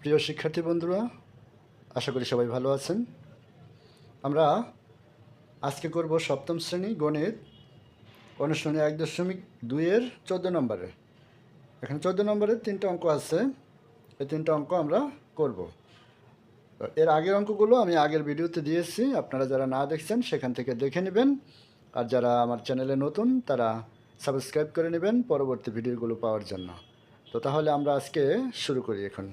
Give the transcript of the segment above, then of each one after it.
প্রিয় শিক্ষার্থী বন্ধুরা, আশা করি সবাই ভালো আছেন। আমরা আজকে করব সপ্তম শ্রেণি গণিত অনুশীলনী এক দশমিক দুইয়ের চোদ্দ নম্বরে। এখানে চোদ্দ নম্বরের তিনটা অঙ্ক আছে, এই তিনটা অঙ্ক আমরা করব। এর আগের অঙ্কগুলো আমি আগের ভিডিওতে দিয়েছি, আপনারা যারা না দেখছেন সেখান থেকে দেখে নেবেন। আর যারা আমার চ্যানেলে নতুন, তারা সাবস্ক্রাইব করে নেবেন পরবর্তী ভিডিওগুলো পাওয়ার জন্য। তো তাহলে আমরা আজকে শুরু করি এখন।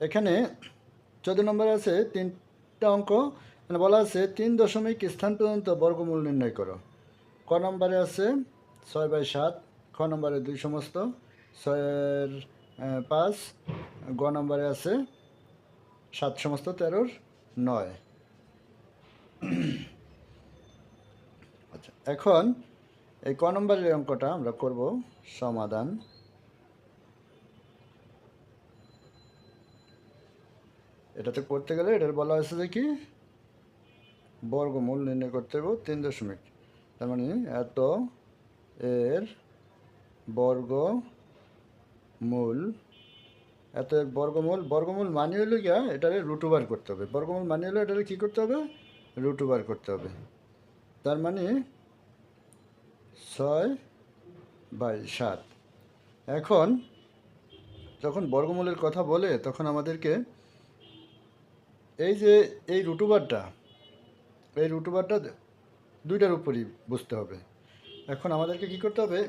এখানে চোদ্দ নম্বরে আছে তিনটা অঙ্ক। মানে বলা আছে তিন দশমিক স্থান পর্যন্ত বর্গমূল নির্ণয় করো। ক নম্বরে আছে ছয় বাই সাত, খ নম্বরে দুই সমস্ত, ছয়ের পাঁচ, গ নম্বরে আছে সাত সমস্ত, তেরোর নয়। আচ্ছা এখন এই ক নম্বরের অঙ্কটা আমরা করব সমাধান। এটাতে করতে গেলে এটার বলা হয়েছে যে কি? বর্গমূল নির্ণয় করতে হবে তিন দশমিক। তার মানে এত এর বর্গ মূল এত এর বর্গমূল বর্গমূল মানে হলো গিয়া এটারে রুটুবার করতে হবে। বর্গমূল মানে হলো এটারে কী করতে হবে? রুটুবার করতে হবে। তার মানে ছয় বাই সাত। এখন যখন বর্গমূলের কথা বলে, তখন আমাদেরকে এই যে এই রুটুবারটা এই রুটুবারটা দুইটার উপরই বুঝতে হবে। এখন আমাদেরকে কি করতে হবে?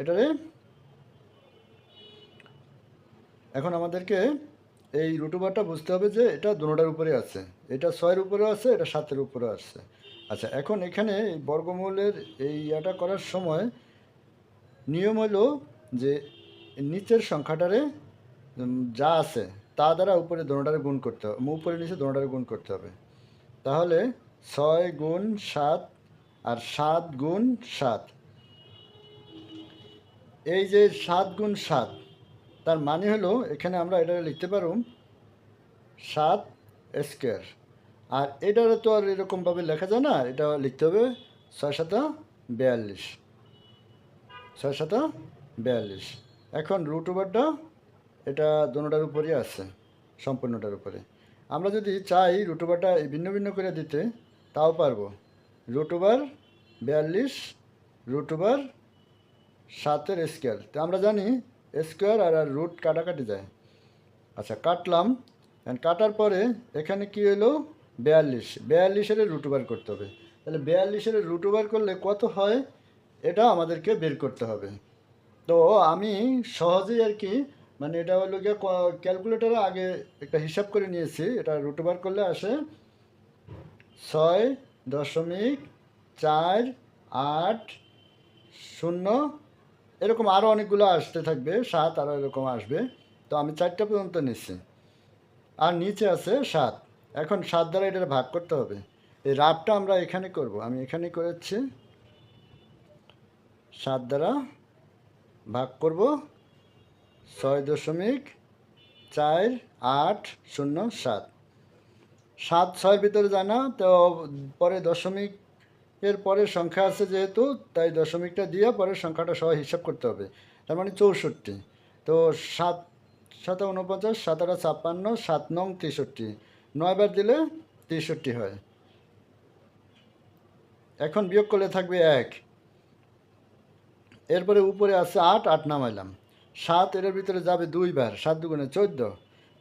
এটারে এখন আমাদেরকে এই রুটুবারটা বুঝতে হবে যে এটা দুটার উপরে আছে। এটা ছয়ের উপরে আছে, এটা সাতের উপরে আছে। আচ্ছা এখন এখানে বর্গমূলের এই ইয়াটা করার সময় নিয়ম হলো যে নিচের সংখ্যাটারে যা আছে তা দ্বারা উপরে দোনোটারে গুণ করতে হবে। উপরে নিচে দোনোটারে গুণ করতে হবে। তাহলে ছয় গুণ সাত আর সাত গুণ সাত। এই যে সাত গুণ সাত, তার মানে হলো এখানে আমরা এটা লিখতে পারব সাত স্কোয়ার। আর এটারে তো আর এরকমভাবে লেখা যায় না, এটা লিখতে হবে ছয় সাতা বিয়াল্লিশ। ছয় সাতা বিয়াল্লিশ। এখন রুট ওভারটা এটা দোনোটার উপরই আছে, সম্পূর্ণটার উপরে। আমরা যদি চাই রুট ওভারটা ভিন্ন ভিন্ন করে দিতে, তাও পারব। রুটোবার বিয়াল্লিশ রুটোবার সাতের স্কোয়ার। তো আমরা জানি স্কোয়ার আর আর রুট কাটাকাটি যায়। আচ্ছা কাটলাম। কাটার পরে এখানে কি হলো? বিয়াল্লিশ। বিয়াল্লিশের রুট ওভার করতে হবে। তাহলে বিয়াল্লিশের রুট ওভার করলে কত হয়? এটা আমাদেরকে বের করতে হবে। তো আমি সহজেই আর কি মানে এটা হলো গিয়ে ক্যালকুলেটারে আগে একটা হিসাব করে নিয়েছি। এটা রুট ওভার করলে আসে ছয় দশমিক চার আট শূন্য। এরকম আরও অনেকগুলো আসতে থাকবে, সাত আরও এরকম আসবে। তো আমি চারটা পর্যন্ত নিচ্ছি। আর নিচে আছে সাত। এখন সাত দ্বারা এটা ভাগ করতে হবে। এই রাফটা আমরা এখানে করব। আমি এখানে করেছি সাত দ্বারা ভাগ করব। ছয় দশমিক চার আট শূন্য সাত। সাত, ছয়ের ভিতরে জানা তো পরে দশমিক, এর পরে সংখ্যা আছে যেহেতু, তাই দশমিকটা দিয়ে পরের সংখ্যাটা সহ হিসাব করতে হবে। তার মানে চৌষট্টি। তো সাত সাত উনপঞ্চাশ সাত আটা ছাপ্পান্ন, সাত নং তেষট্টি। নয়বার দিলে তেষট্টি হয়। এখন বিয়োগ করলে থাকবে এক। এরপরে উপরে আছে আট আট নামাইলাম। সাত, এর ভিতরে যাবে দুইবার, সাত দুগুণে চোদ্দ।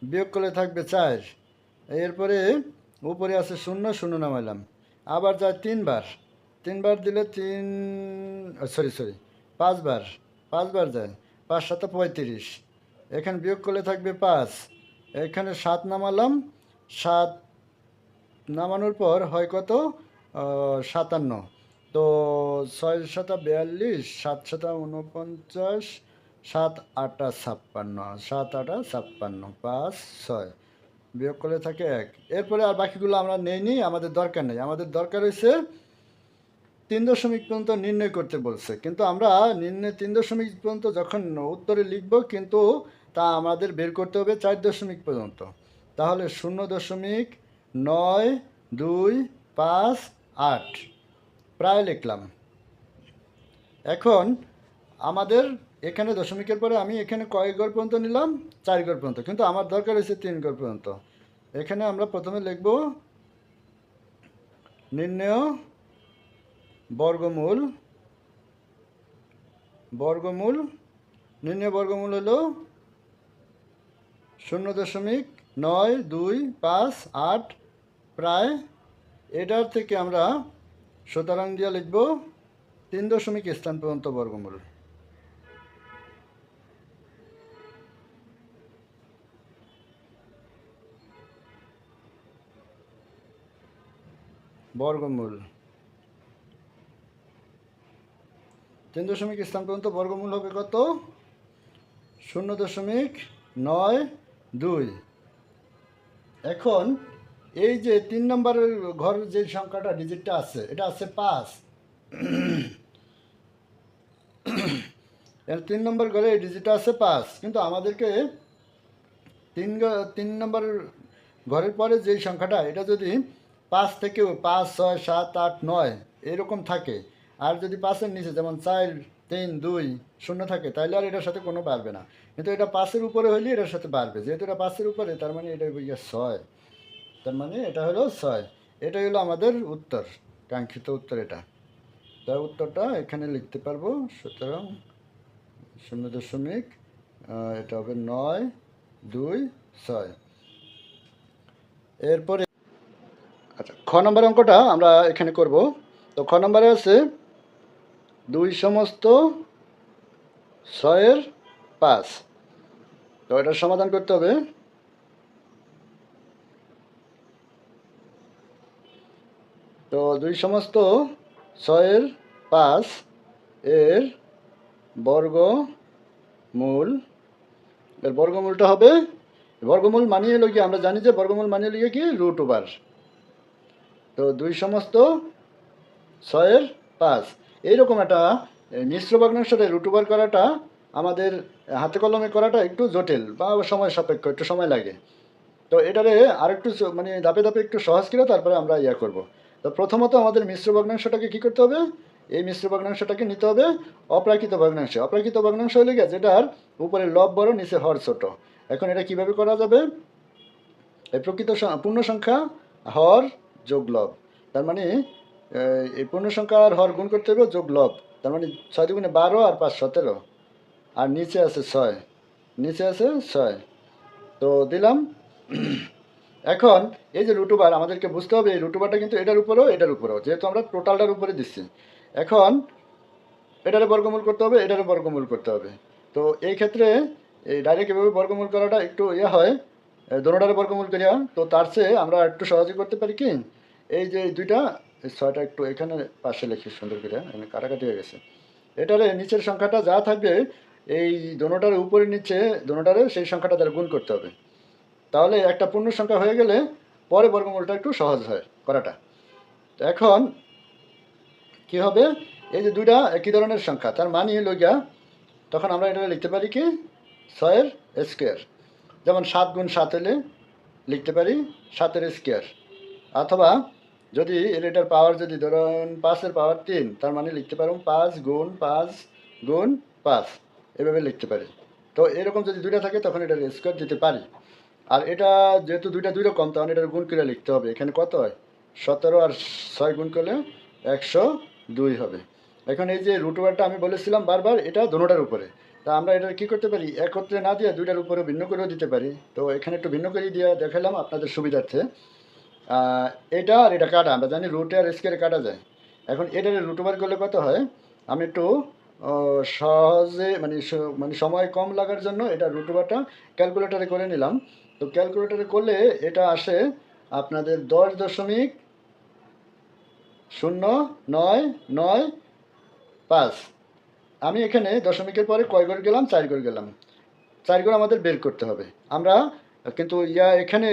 বিয়োগ করলে থাকবে চার। এরপরে উপরে আছে শূন্য শূন্য নামাইলাম। আবার যায় তিনবার। তিনবার দিলে তিন সরি সরি পাঁচবার। পাঁচবার যায়। পাঁচ সাথে পঁয়ত্রিশ। এখানে বিয়োগ করলে থাকবে পাঁচ। এখানে সাত নামালাম। সাত নামানোর পর হয় কত? সাতান্ন। তো ছয় সাতা বিয়াল্লিশ, সাত সাতা উনপঞ্চাশ সাত আটা ছাপ্পান্ন, সাত আটা ছাপ্পান্ন, পাঁচ, ছয়। বিয়োগ করলে থাকে এক। এরপরে আর বাকিগুলো আমরা নেই নি আমাদের দরকার নেই। আমাদের দরকার হয়েছে তিন দশমিক পর্যন্ত নির্ণয় করতে বলছে। কিন্তু আমরা নির্ণয় তিন দশমিক পর্যন্ত যখন উত্তরে লিখব, কিন্তু তা আমাদের বের করতে হবে চার দশমিক পর্যন্ত। তাহলে শূন্য দশমিক নয়, দুই, পাঁচ, আট। প্রায় লিখলাম। এখন আমাদের এখানে দশমিকের পরে আমি এখানে কয় ঘর পর্যন্ত নিলাম, চার ঘর পর্যন্ত। কিন্তু আমার দরকার হয়েছে তিন ঘর পর্যন্ত। এখানে আমরা প্রথমে লিখব নির্ণয় বর্গমূল বর্গমূল, নির্ণয় বর্গমূল হলো শূন্য দশমিক নয়, দুই, পাঁচ, আট প্রায়। এটার থেকে আমরা সুতরাং দিয়ে লিখব তিন দশমিক স্থান পর্যন্ত বর্গমূল। বর্গমূল। তিন দশমিক স্থান পর্যন্ত বর্গমূল হবে কত? শূন্য দশমিক নয় দুই। এখন এই যে তিন নম্বরের ঘর যে সংখ্যাটা ডিজিটটা আছে, এটা আছে পাঁচ। এর তিন নম্বর ঘরে এই ডিজিটটা আছে পাঁচ। কিন্তু আমাদেরকে তিন তিন নম্বর ঘরের পরে যেই সংখ্যাটা, এটা যদি পাঁচ থেকে পাঁচ, ছয়, সাত, আট, নয়, এরকম থাকে। আর যদি পাঁচের নিচে, যেমন চার, তিন, দুই, শূন্য থাকে তাহলে আর এটার সাথে কোনো বাড়বে না। কিন্তু এটা পাঁচের উপরে হইলে এটার সাথে বাড়বে। যেহেতু এটা পাঁচের উপরে, তার মানে এটা হইয়া ছয়। তার মানে এটা হলো ছয়। এটা হলো আমাদের উত্তর, কাঙ্ক্ষিত উত্তর এটা। তার উত্তরটা এখানে লিখতে পারব। সুতরাং শূন্য দশমিক এটা হবে নয়, দুই, ছয়। এরপরে খ নম্বর অঙ্কটা আমরা এখানে করব। তো খ নম্বরে আছে দুই সমস্ত ছয়ের পাঁচ। তো এটার সমাধান করতে হবে। তো দুই সমস্ত ছয়ের পাঁচ এর বর্গ মূল এর বর্গমূলটা হবে, বর্গমূল মানিয়ে কি আমরা জানি যে বর্গমূল মানিয়ে লিখে কি? রুট ওভার তো দুই সমস্ত ছয়ের পাঁচ। এইরকম একটা মিশ্র ভগ্নাংশটা রুট ওভার করাটা আমাদের হাতে কলমে করাটা একটু জটিল বা সময় সাপেক্ষ, একটু সময় লাগে। তো এটারে আরেকটু স- মানে ধাপে ধাপে একটু সহজ করে তারপরে আমরা ইয়া করব। তো প্রথমত আমাদের মিশ্র ভগ্নাংশটাকে কী করতে হবে? এই মিশ্র ভগ্নাংশটাকে নিতে হবে অপ্রাকৃত ভগ্নাংশ। অপ্রাকৃত ভগ্নাংশ হলে গিয়ে যেটার উপরে লব বড়, নিচে হর ছোট। এখন এটা কীভাবে করা যাবে? এই প্রকৃত পূর্ণ সংখ্যা হর যোগ লব তার মানে এই পূর্ণ সংখ্যার হর গুণ করতে হবে যোগ লব তার মানে ছয় দুগুণে বারো আর পাঁচ সতেরো। আর নিচে আছে ছয়। নিচে আছে ছয়। তো দিলাম। এখন এই যে রুটুবার আমাদেরকে বুঝতে হবে এই রুটুবারটা কিন্তু এটার উপরেও এটার উপরেও, যেহেতু আমরা টোটালটার উপরে দিচ্ছি। এখন এটারে বর্গমূল করতে হবে, এটারে বর্গমূল করতে হবে। তো এই ক্ষেত্রে এই ডাইরেক্ট এভাবে বর্গমূল করাটা একটু ইয়ে হয় দোনোটারে বর্গমূল করিয়া, তো তার চেয়ে আমরা একটু সহজে করতে পারি কি? এই যে দুইটা ছয়টা একটু এখানে পাশে লিখি সুন্দর করে, এখানে কাটাকাটি হয়ে গেছে। এটারে নিচের সংখ্যাটা যা থাকবে, এই দোনোটার উপরে নিচে দোনোটারে সেই সংখ্যাটা দ্বারা গুণ করতে হবে। তাহলে একটা পূর্ণ সংখ্যা হয়ে গেলে পরে বর্গমূলটা একটু সহজ হয় করাটা। এখন কি হবে? এই যে দুইটা একই ধরনের সংখ্যা, তার মানে হলো গিয়া, তখন আমরা এটা লিখতে পারি কি? ছয়ের স্কোয়ার। যেমন সাত গুণ সাত হলে লিখতে পারি সাতের স্কোয়ার। অথবা যদি এটার পাওয়ার যদি ধরুন পাঁচের পাওয়ার তিন, তার মানে লিখতে পারুন পাঁচ গুণ পাঁচ গুণ পাঁচ। এভাবে লিখতে পারি। তো এরকম যদি দুইটা থাকে, তখন এটার স্কোয়ার দিতে পারি। আর এটা যেহেতু দুইটা দুই রকম, তখন এটার গুণ করে লিখতে হবে। এখানে কত হয়? সতেরো আর ছয় গুণ করলে একশো দুই হবে। এখন এই যে রুটওয়ারটা আমি বলেছিলাম বারবার, এটা দোনোটার উপরে। তা আমরা এটা কি করতে পারি? একত্রে না দিয়ে দুইটার উপরে ভিন্ন করেও দিতে পারি। তো এখানে একটু ভিন্ন করে দিয়ে দেখালাম আপনাদের সুবিধার্থে। এটা আর এটা কাটা, আমরা জানি রুটে আর স্কেলে কাটা যায়। এখন এটার রুট ওভার করলে কত হয়? আমি একটু সহজে মানে মানে সময় কম লাগার জন্য এটা রুট ওভারটা ক্যালকুলেটারে করে নিলাম। তো ক্যালকুলেটারে করলে এটা আসে আপনাদের দশ দশমিক শূন্য নয় নয় পাঁচ। আমি এখানে দশমিকের পরে কয় করে গেলাম? চার করে গেলাম। চার করে আমাদের বের করতে হবে। আমরা কিন্তু ইয়া, এখানে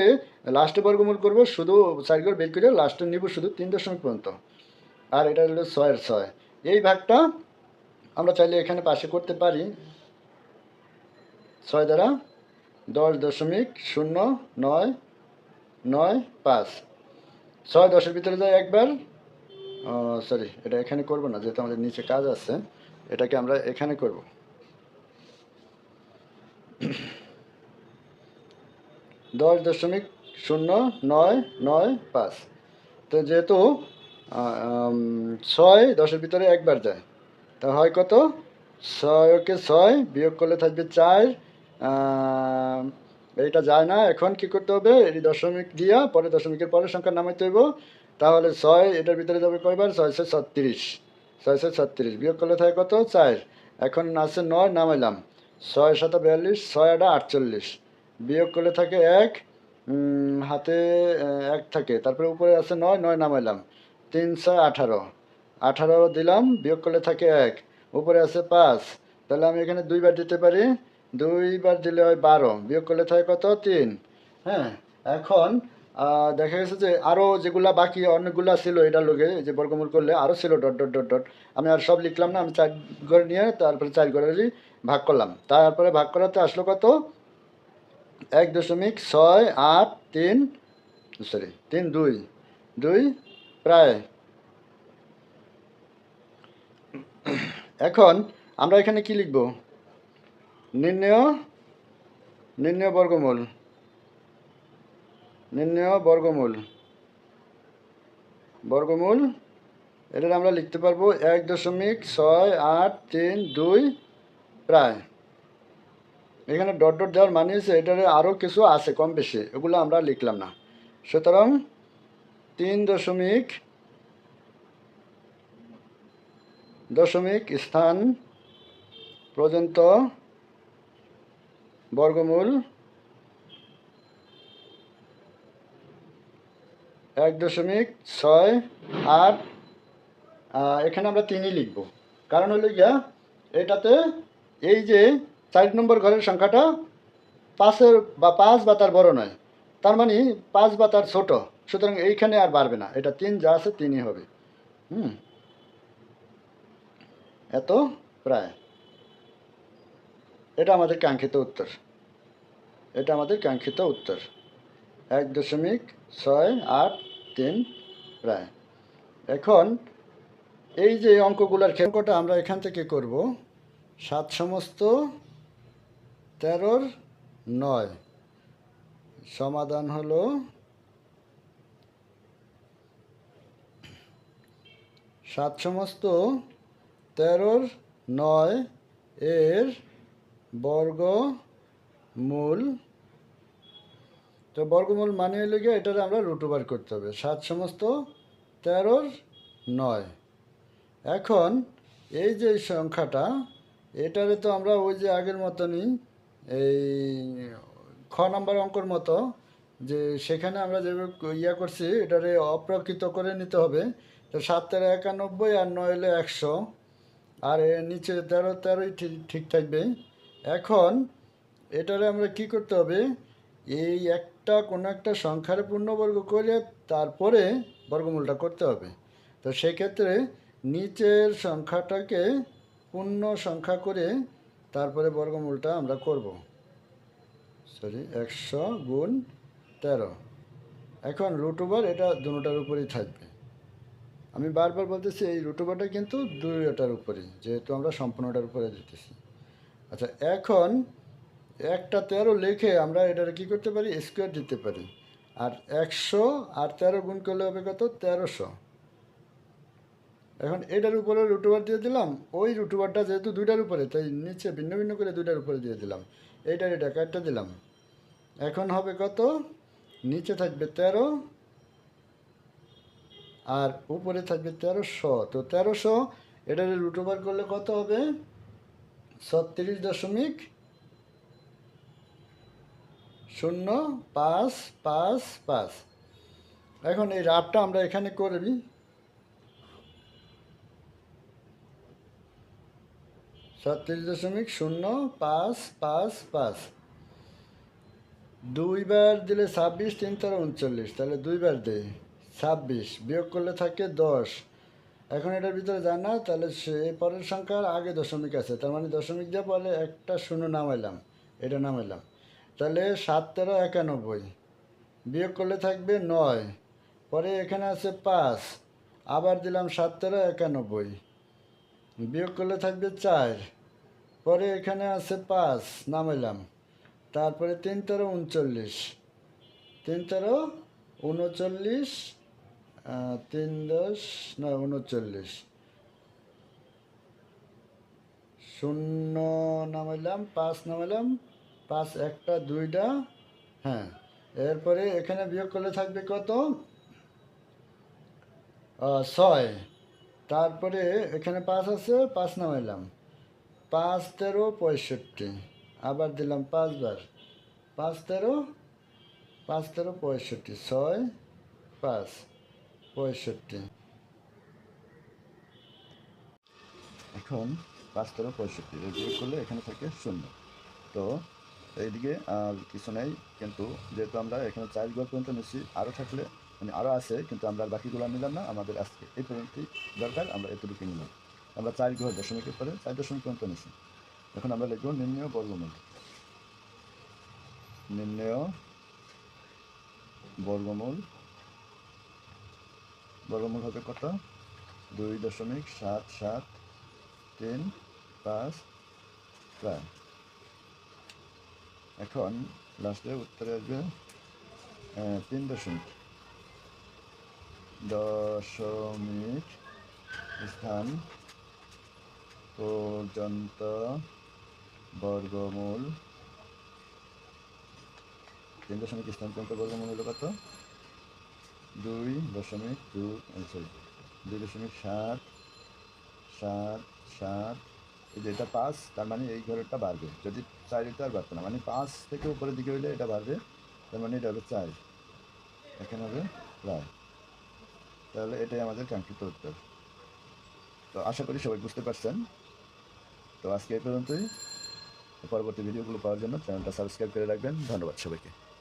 লাস্টে বর্গমূল করব, শুধু চার করে বের করে লাস্টে নিব শুধু তিন দশমিক পর্যন্ত। আর এটা হলো ছয়ের ছয়। এই ভাগটা আমরা চাইলে এখানে পাশে করতে পারি। ছয় দ্বারা দশ দশমিক শূন্য নয় নয়, পাঁচ। ছয় দশের ভিতরে যায় একবার। সরি এটা এখানে করব না, যেহেতু আমাদের নিচে কাজ আছে, এটাকে আমরা এখানে করব। দশ দশমিক শূন্য নয় নয় পাঁচ। তো যেহেতু ছয় দশের ভিতরে একবার যায়, তা হয় কত? ছয়কে ছয় বিয়োগ করলে থাকবে চার। এইটা যায় না। এখন কি করতে হবে? এই দশমিক দিয়া পরে দশমিকের পরের সংখ্যা নামাইতে হইব। তাহলে ছয় এটার ভিতরে যাবে কয়বার? ছয়শো ছত্রিশ। ছয়শো ছত্রিশ। বিয়োগ করলে থাকে কত? চার। এখন আছে নয়, নামাইলাম। ছয় শত বিয়াল্লিশ, ছয় আটা আটচল্লিশ। বিয়োগ করলে থাকে এক হাতে এক থাকে। তারপরে উপরে আছে নয় নয় নামাইলাম। তিন ছয় আঠারো। আঠারো দিলাম, বিয়োগ করলে থাকে এক। উপরে আছে পাঁচ। তাহলে আমি এখানে দুইবার দিতে পারি। দুইবার দিলে হয় বারো। বিয়োগ করলে থাকে কত? তিন। হ্যাঁ এখন দেখা গেছে যে আরও যেগুলা বাকি অনেকগুলা ছিল এটা লোকে যে বর্গমূল করলে আরও ছিল ডট ডট ডট ডট। আমি আর সব লিখলাম না, আমি চার ঘরে নিয়ে তারপরে চার ঘরেরই ভাগ করলাম। তারপরে ভাগ করাতে আসলো কত? এক দশমিক ছয় আট তিন সরি তিন দুই দুই প্রায়। এখন আমরা এখানে কি লিখব? নির্ণয় নির্ণয় বর্গমূল নির্ণয় বর্গমূল বর্গমূল এটা আমরা লিখতে পারব এক দশমিক ছয় আট তিন দুই প্রায়। এখানে ডট ডট দেওয়ার মানে হচ্ছে এটার আরও কিছু আছে কম বেশি, এগুলো আমরা লিখলাম না। সুতরাং তিন দশমিক দশমিক স্থান পর্যন্ত বর্গমূল এক দশমিক ছয় আট এখানে আমরা তিনই লিখব। কারণ হলো গিয়া, এটাতে এই যে চার নম্বর ঘরের সংখ্যাটা পাঁচের বা পাঁচ বা তার বড় নয়। তার মানে পাঁচ বা তার ছোট। সুতরাং এইখানে আর বাড়বে না। এটা তিন যা আছে তিনই হবে। হুম? এত প্রায়। এটা আমাদের কাঙ্ক্ষিত উত্তর। এটা আমাদের কাঙ্ক্ষিত উত্তর। এক দশমিক ছয় আট তিন প্রায়। এখন এই যে অঙ্কগুলোর অঙ্কটা আমরা এখান থেকে করব। সাত সমস্ত তেরোর নয়। সমাধান হলো সাত সমস্ত তেরোর নয় এর বর্গ মূল। তো বর্গমূল মানে হলে গিয়ে এটার আমরা রুট ওভার করতে হবে। সাত সমস্ত তেরোর নয়। এখন এই যে সংখ্যাটা, এটারে তো আমরা ওই যে আগের মতনই এই খ নাম্বার অঙ্কর মতো যে সেখানে আমরা যেভাবে ইয়া করছি, এটারে অপ্রকৃত করে নিতে হবে। তো সাত তেরো একানব্বই আর নয় হলে একশো, আর নিচে তেরো, তেরোই ঠিক থাকবে। এখন এটারে আমরা কি করতে হবে? এই একটা কোনো একটা সংখ্যার পূর্ণবর্গ করে তারপরে বর্গমূলটা করতে হবে। তো সেক্ষেত্রে নিচের সংখ্যাটাকে পূর্ণ সংখ্যা করে তারপরে বর্গমূলটা আমরা করব। সরি একশো গুণ তেরো। এখন রুট ওভার এটা দুটার উপরেই থাকবে। আমি বারবার বলতেছি, এই রুট ওভারটা কিন্তু দুইটার উপরেই, যেহেতু আমরা সম্পূর্ণটার উপরে দিতেছি। আচ্ছা এখন একটা তেরো লিখে আমরা এটার কি করতে পারি? স্কোয়ার দিতে পারি। আর একশো আর তেরো গুণ করলে হবে কত? তেরোশো। এখন এটার উপরে রুটুবার দিয়ে দিলাম, ওই রুটুবারটা যেহেতু দুইটার উপরে, তাই নিচে ভিন্ন ভিন্ন করে দুইটার উপরে দিয়ে দিলাম। এইটার এটা কাটটা দিলাম। এখন হবে কত? নিচে থাকবে তেরো, আর উপরে থাকবে তেরোশো। তো তেরোশো, এটার রুটুবার করলে কত হবে? ছত্রিশ দশমিক শূন্য পাঁচ পাঁচ পাঁচ। এখন এই রাফটা আমরা এখানে করবি ছত্রিশ দশমিক শূন্য পাঁচ পাঁচ পাঁচ। দুইবার দিলে ছাব্বিশ তিন তেরো উনচল্লিশ। তাহলে দুইবার দেয় ছাব্বিশ। বিয়োগ করলে থাকে দশ। এখন এটার ভিতরে যায় না, তাহলে সে পরের সংখ্যার আগে দশমিক আছে। তার মানে দশমিক দিয়ে পরে একটা শূন্য নামাইলাম। এটা নামাইলাম। তাহলে সাত তেরো একানব্বই। বিয়োগ করলে থাকবে নয়। পরে এখানে আছে পাঁচ। আবার দিলাম সাত তেরো একানব্বই। বিয়োগ করলে থাকবে চার। পরে এখানে আছে পাঁচ, নামাইলাম। তারপরে তিন তেরো উনচল্লিশ। তিন তেরো উনচল্লিশ তিন দশ, না, উনচল্লিশ। শূন্য নামাইলাম, পাঁচ নামাইলাম, পাঁচ একটা, দুইটা হ্যাঁ। এরপরে এখানে বিয়োগ করলে থাকবে কত? ছয়। তারপরে এখানে পাঁচ আছে, পাঁচ নামাইলাম পাঁচ তেরো পঁয়ষট্টি, আবার দিলাম পাঁচবার। পাঁচ তেরো পাঁচ তেরো পঁয়ষট্টি, ছয়, পাঁচ পঁয়ষট্টি। এখন পাঁচ তেরো পঁয়ষট্টি বিয়োগ করলে এখানে থাকে শূন্য। তো এইদিকে আর কিছু নেই, কিন্তু যেহেতু আমরা এখানে চার পর্যন্ত নিচ্ছি, আরও থাকলে মানে আরও আছে, কিন্তু আমরা বাকিগুলো নিলাম না। আমাদের আজকে এই পর্যন্তই দরকার, আমরা এতটুকু নিলাম। আমরা চার ঘর দশমিকের পরে, চার দশমিক পর্যন্ত নিচ্ছি এখন আমরা লিখব নির্ণয় বর্গমূল। নির্ণয় বর্গমূল। বর্গমূল হবে কত? দুই দশমিক সাত সাত তিন পাঁচ প্রায় এখন লাস্টে উত্তরে আসবে তিন দশমিক। দশমিক স্থান পর্যন্ত বর্গমূল। তিন দশমিক স্থান পর্যন্ত বর্গমূল হলো কত? দুই দশমিক দু সরি দুই দশমিক সাত সাত সাত। এই যে এটা পাঁচ, তার মানে এই ঘরেরটা বাড়বে। যদি চার আর বাড়তো না মানে পাঁচ থেকে উপরের দিকে হইলে এটা বাড়বে, তার মানে এটা হবে চার। এখানে হবে প্রায়। তাহলে এটাই আমাদের কাঙ্ক্ষিত উত্তর। তো আশা করি সবাই বুঝতে পারছেন। তো আজকে এই পর্যন্তই। পরবর্তী ভিডিওগুলো পাওয়ার জন্য চ্যানেলটা সাবস্ক্রাইব করে রাখবেন। ধন্যবাদ সবাইকে।